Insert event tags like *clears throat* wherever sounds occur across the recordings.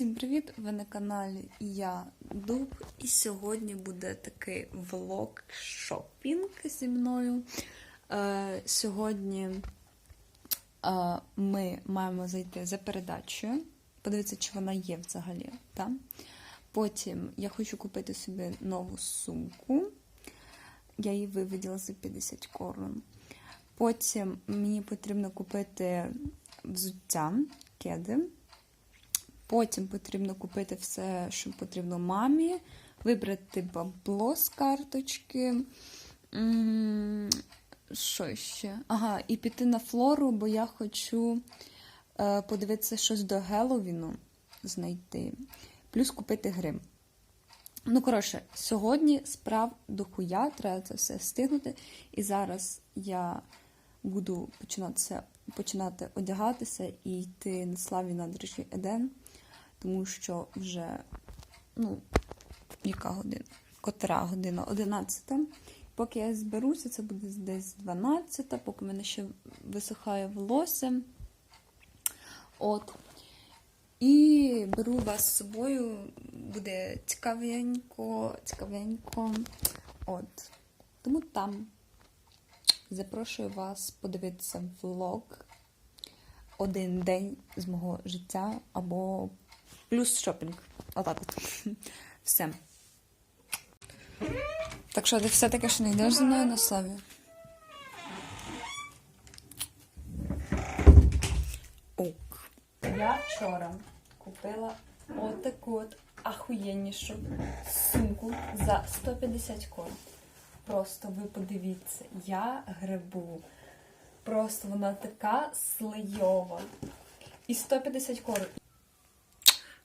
Всім привіт! Ви на каналі Я Дуб. І сьогодні буде такий влог шопінг зі мною. Е, сьогодні е, ми маємо зайти за передачею. Подивитися, чи вона є взагалі. Та? Потім я хочу купити собі нову сумку. Я її виведіла за 50 корон. Потім мені потрібно купити взуття, кеди. Потім потрібно купити все, що потрібно мамі, вибрати бабло з карточки. Що ще? Ага, і піти на флору, бо я хочу е, подивитися щось до Геловіну знайти. Плюс купити грим. Ну, коротше, сьогодні справ до хуя, треба це все встигнути. І зараз я буду починатися, починати одягатися і йти на славі набережні Еден, тому що вже, ну, яка година? Котра година? 11. Поки я зберуся, це буде десь 12, поки мене ще висихає волосся. От. І беру вас з собою, буде цікавенько, цікавенько. От. Тому там запрошую вас подивитися влог один день з мого життя або плюс шопінг. Отак от. *laughs* Все. Так що ти все-таки ще не йдеш зі мною на славі? Ок. Я вчора купила отаку от ахуєннішу сумку за 150 корон. Просто ви подивіться, я грибу. Просто вона така слийова. І 150 корок.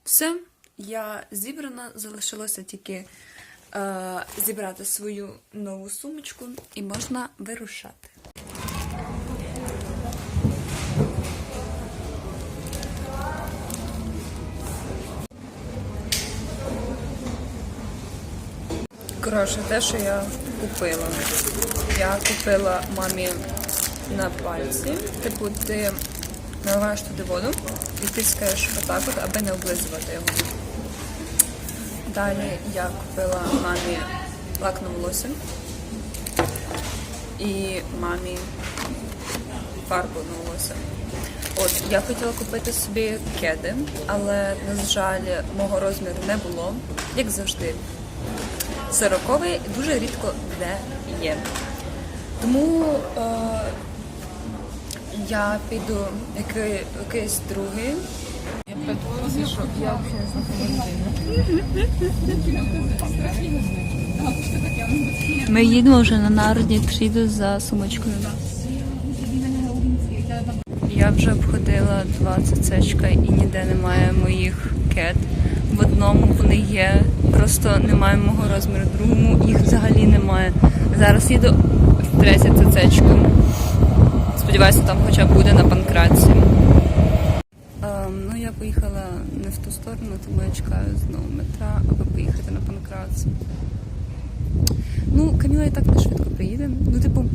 Все, я зібрана, залишилося тільки е, зібрати свою нову сумочку і можна вирушати. Коротше, те, що я купила. Я купила мамі на пальці. Типу, ти наливаєш туди воду і тискаєш отак от, аби не облизувати його. Далі я купила мамі лак на волосся і мамі фарбу на волосся. От, я хотіла купити собі кеди, але, на жаль, мого розміру не було, як завжди. Сороковий дуже рідко де є. Тому е, я піду який, якийсь другий. Я притворюся, що я Ми їдемо вже на народні прийду за сумочкою. Я вже обходила два цецечка і ніде немає моїх кет. В одному вони є, просто немає мого розміру, в другому їх взагалі немає. Зараз їду в третє цецечко. Сподіваюся, там хоча б буде на панкраці. Ем, ну, я поїхала не в ту сторону, тому я чекаю знову метра, аби поїхати на панкрац. Ну, Каміла і так не швидко приїде. Ну, типу,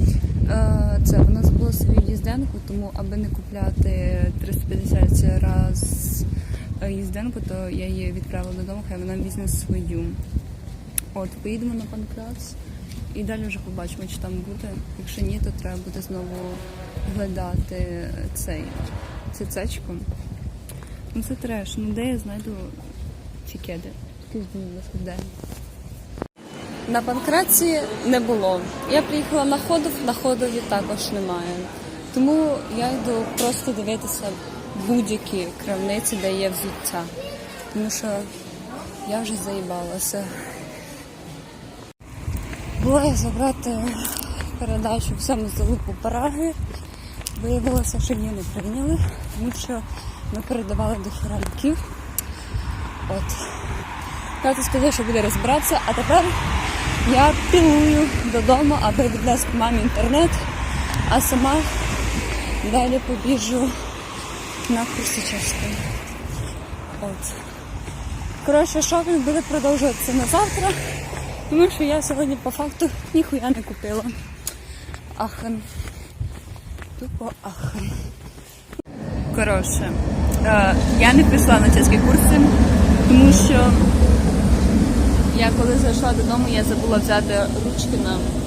е, це вона забула свою їзденку, тому аби не купляти 350 раз е, їзденку, то я її відправила додому, хай вона візьме свою. От, поїдемо на панкрац і далі вже побачимо, чи там буде. Якщо ні, то треба буде знову глядати цей цицечку. Ну це треш. Ну де я знайду ці кеди? Де? На Панкраці не було. Я приїхала на ходов, на ходові також немає. Тому я йду просто дивитися будь-які крамниці, де є взуття. Тому що я вже заїбалася. Була я забрати передачу в саму залупу Параги. Виявилося, що її не прийняли, тому що ми передавали до хіранків. От. Тато сказав, що буде розбиратися, а тепер я пілую додому, аби віднести мамі інтернет, а сама далі побіжу на курси чешки. От. Коротше, шопінг буде продовжуватися на завтра, тому що я сьогодні по факту ніхуя не купила. Ахен. Тупо ахен. Коротше, Е, я не прийшла на чеські курси, тому що я коли зайшла додому, я забула взяти ручки на.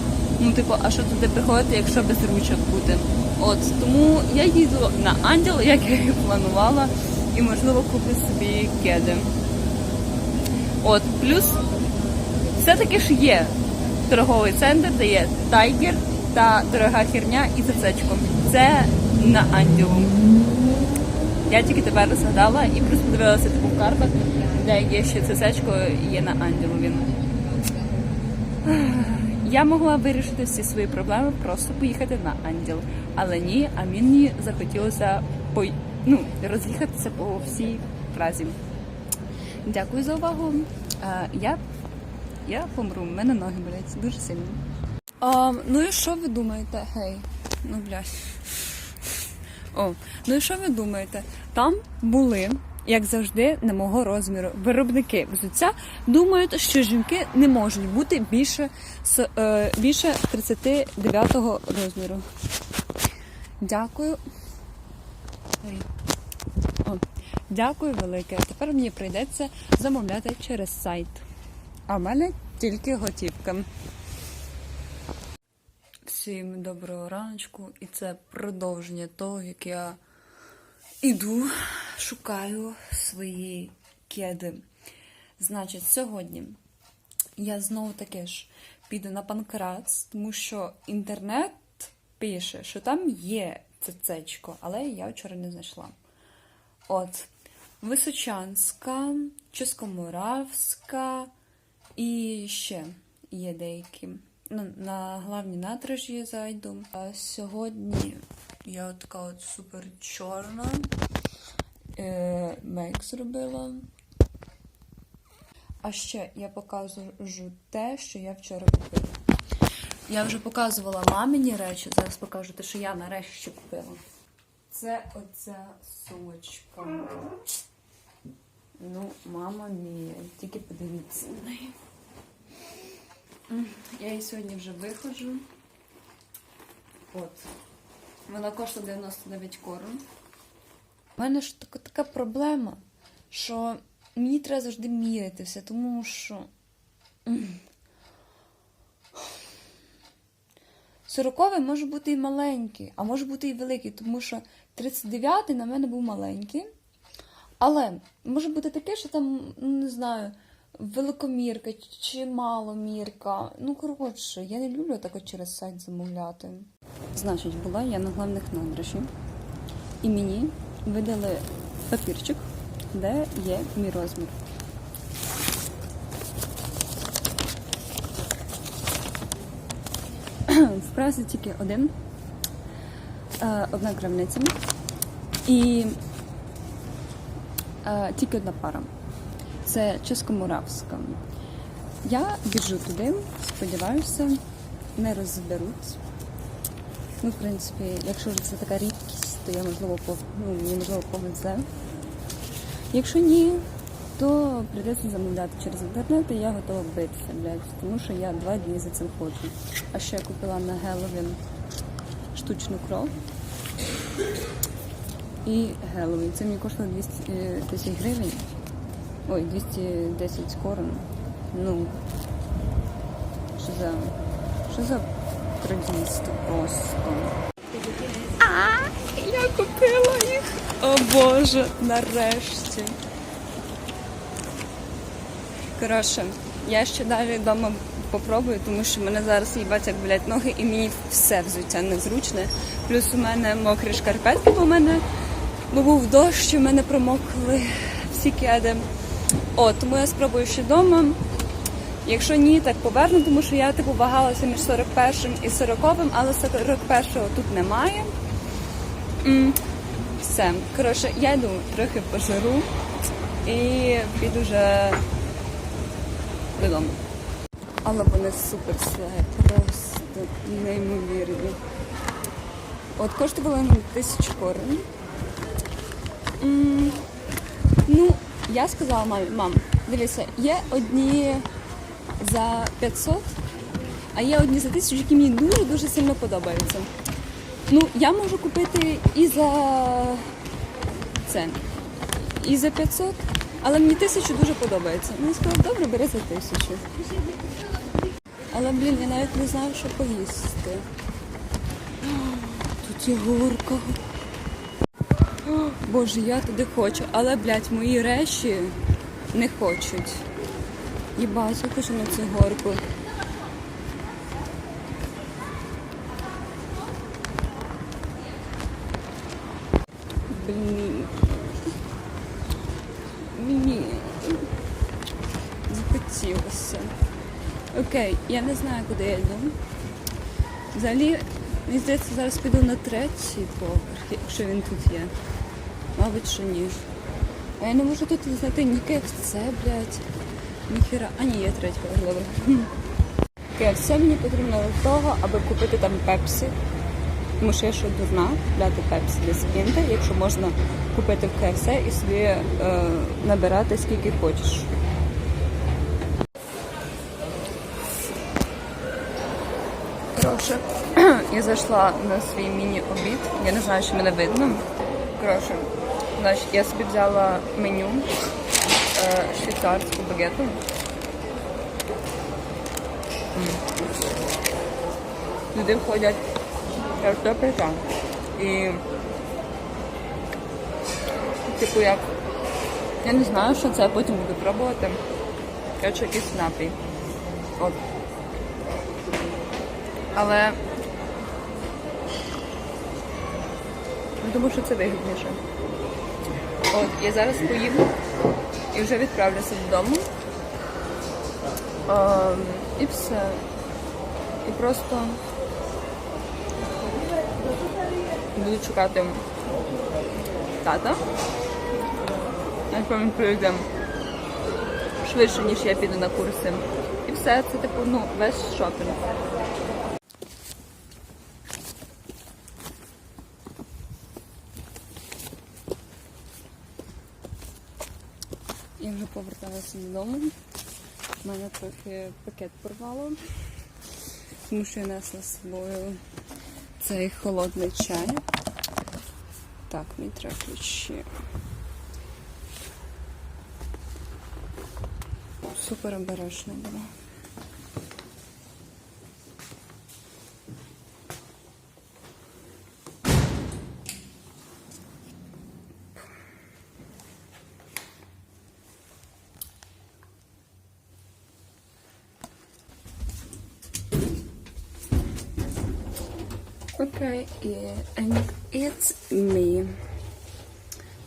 Ну, типу, а що туди приходити, якщо без ручок бути? От тому я їду на ангел, як я і планувала, і можливо куплю собі кеди. От, плюс все-таки ж є торговий центр, де є тайгер та дорога херня і цецечко. Це на ангелу. Я тільки тепер згадала і просто подивилася типу в картах, де є ще цецечко і є на ангелу він. Я могла вирішити всі свої проблеми, просто поїхати на ангел. Але ні, а мені захотілося по... ну, роз'їхатися по всій фразі. Дякую за увагу. Я, я помру, в мене ноги болять дуже сильно. А, ну і що ви думаєте? Гей, ну блядь. О, ну і що ви думаєте? Там були, як завжди, не мого розміру. Виробники взуття думають, що жінки не можуть бути більше, е, більше 39 розміру. Дякую. Дякую велике. Тепер мені прийдеться замовляти через сайт. А в мене тільки готівка. Всім доброго раночку, і це продовження того, як я іду, шукаю свої кеди. Значить, сьогодні я знову таки ж піду на панкрац, тому що інтернет пише, що там є цецечко, але я вчора не знайшла. От, Височанська, Ческоморавська і ще є деякі. Ну, на главні натражі зайду. А сьогодні я от така от супер чорна. Е, мейк зробила. А ще я покажу те, що я вчора купила. Я вже показувала мамині речі, зараз покажу те, що я нарешті купила. Це оця сумочка. Ну, мама мія, тільки подивіться на неї. Я її сьогодні вже виходжу. От. Вона коштує 99 корон. У мене ж така, така проблема, що мені треба завжди мірятися, тому що. Сороковий може бути і маленький, а може бути і великий, тому що 39-й на мене був маленький. Але може бути таке, що там, ну не знаю, великомірка чи маломірка. Ну, коротше, я не люблю так через сайт замовляти. Значить, була я на главних надраші, і мені видали папірчик, де є мій розмір. В пресі тільки один, е, одна крамниця і е, тільки одна пара. Це Ческомуравська. Я біжу туди, сподіваюся, не розберуть. Ну, в принципі, якщо ж це така рідкість, то я можливо пов... ну, мені можливо повезе. Якщо ні, то прийдеться замовляти через інтернет, і я готова битися, блядь, тому що я два дні за цим ходжу. А ще я купила на Геловін штучну кров. І Геловін. Це мені коштує 200 е, тисяч гривень. Ой, 210 корон. Ну, що за. Що за трагістство просто. А, я купила їх. О Боже, нарешті. Коротше, я ще далі вдома попробую, тому що мене зараз їбать як болять ноги і мені все взуття незручне. Плюс у мене мокрі шкарпетки, бо в мене бо був дощ, в мене промокли всі кеди. О, тому я спробую ще вдома. Якщо ні, так поверну, тому що я типу вагалася між 41 і 40, але 41-го тут немає. Все. Коротше, я йду трохи пожиру і піду вже додому. Але вони супер свяги, просто неймовірні. От коштували вони тисячу корон. М, Ну, я сказала мамі, мам, дивися, є одні за 500, а є одні за 1000, які мені дуже-дуже сильно подобаються. Ну, я можу купити і за це. і за 500, але мені тисячу дуже подобається. Він сказав, добре, бери за тисячу. Але, блін, я навіть не знаю, що поїсти. Тут є горка. Боже, я туди хочу, але, блядь, мої речі не хочуть. Їбать, я хочу на цю горку. Блін. Мені захотілося. Окей, я не знаю, куди я йду. Взагалі, мені здається, зараз піду на третій поверх, якщо він тут є. Мабуть, що ні. А я не можу тут знайти ні KFC, блядь, ніхіра. А ні, третій поверх, добре. KFC мені потрібно для того, аби купити там пепсі. Тому що я що дурна брати пепсі десь інте, якщо можна купити в KFC і собі е, набирати скільки хочеш. Коротше, *clears throat* я зайшла на свій міні-обід. Я не знаю, чи мене видно. Коротше, значить, я собі взяла меню швейцарську багету. Туди входять картопелька і типу як я не знаю, що це, потім буду пробувати. Коротше, якийсь напій. От. Але думаю, що це вигідніше. От, я зараз поїм і вже відправлюся додому. Ем, і все. І просто буду чекати тата. Якщо він прийде швидше, ніж я піду на курси. І все, це типу, ну, весь шопінг. Я вже поверталася додому. У мене трохи пакет порвало, тому що я несла з собою цей холодний чай. Так, мені треба ключі. Супер обережно було. Окей, і and it's me.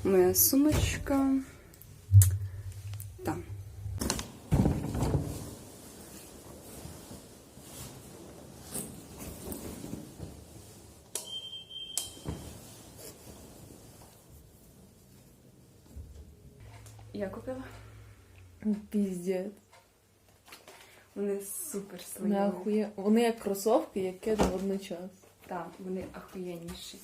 Моя сумочка. Там. Я купила. Піздець. Вони супер. Вони. Вони як кросовки, як кеди водночас. Так, вони ахуєнніші.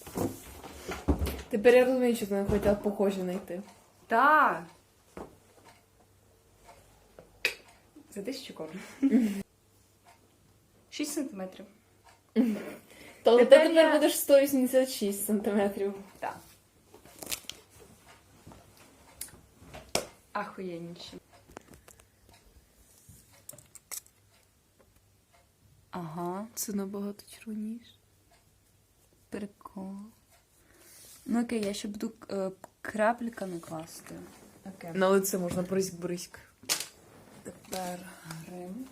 Тепер я розумію, що вони хотіли похожі знайти. Так. За тисячу корм. *laughs* 6 сантиметрів. То ти Тепер тепер я- будеш 186 сантиметрів. Так. Ахуєнніші. Ага, Це набагато червоніше. Прикол. Ну окей, я ще буду е, крапельками класти. Окей. На лице можна бризьк-бризьк. Тепер грим.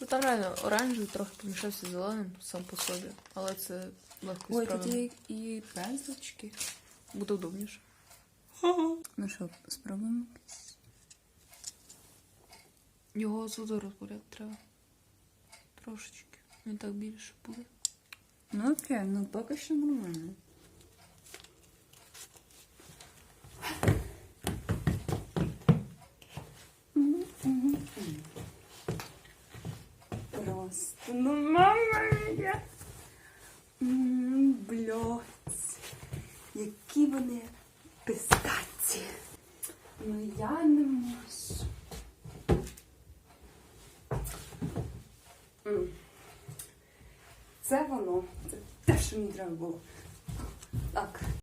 Ну там реально оранжевий трохи помішався з зеленим сам по собі, але це легко Ой, тут справимо. і пензлички. Буде удобніше. Ну що, спробуємо? Його звуду розбуряти треба. Трошечки. Він так більше буде. Ну окей, ну поки що нормально. Просто, ну мама мія. М, Блядь. Які вони Це